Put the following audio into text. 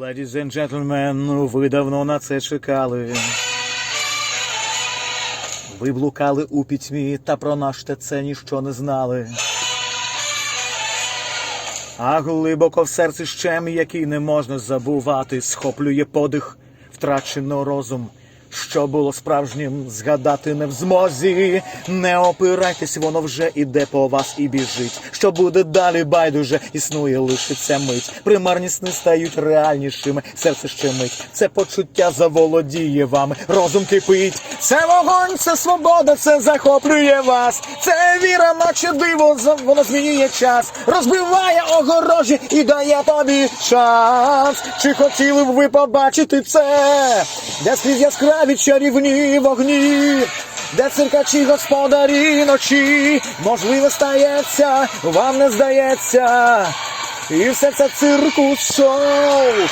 Ladies and gentlemen, ви давно на це чекали. Ви блукали у пітьмі та про наш це ніщо не знали. А глибоко в серці щем, який не можна забувати, схоплює подих, втрачено розум. Що було справжнім, згадати не в змозі. Не опирайтесь, воно вже іде по вас і біжить. Що буде далі, байдуже, існує лише ця мить. Примарні сни стають реальнішими, серце щемить. Це почуття заволодіє вами, розум кипить. Це вогонь, це свобода, це захоплює вас. Це віра, наче диво, воно змінює час, розбиває огорожі і дає тобі шанс. Чи хотіли б ви побачити це? Де скрізь яскраві чарівні вогні, де циркачі господарі ночі, можливо, стається, вам не здається. І все це циркус шоу.